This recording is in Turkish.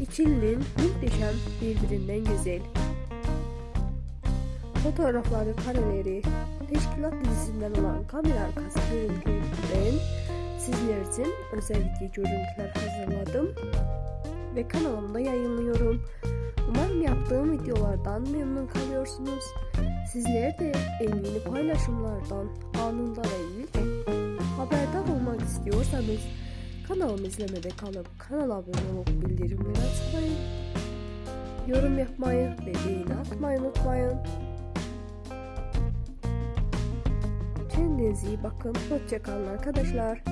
İkilinin muhteşem birbirinden güzel. Fotoğrafları, kareleri, teşkilat dizisinden olan kamera arkası görüntülerinden sizler için özel video görüntüler hazırladım ve kanalımda yayınlıyorum. Umarım yaptığım videolardan memnun kalıyorsunuz. Sizler de en yeni paylaşımlardan anında ve ilk haberdar olmak istiyorsanız kanalımı izlemede kalıp kanala abone olup bildirimleri yorum yapmayı ve beğeni atmayı unutmayın. Kendinize iyi bakın. Hoşçakalın arkadaşlar.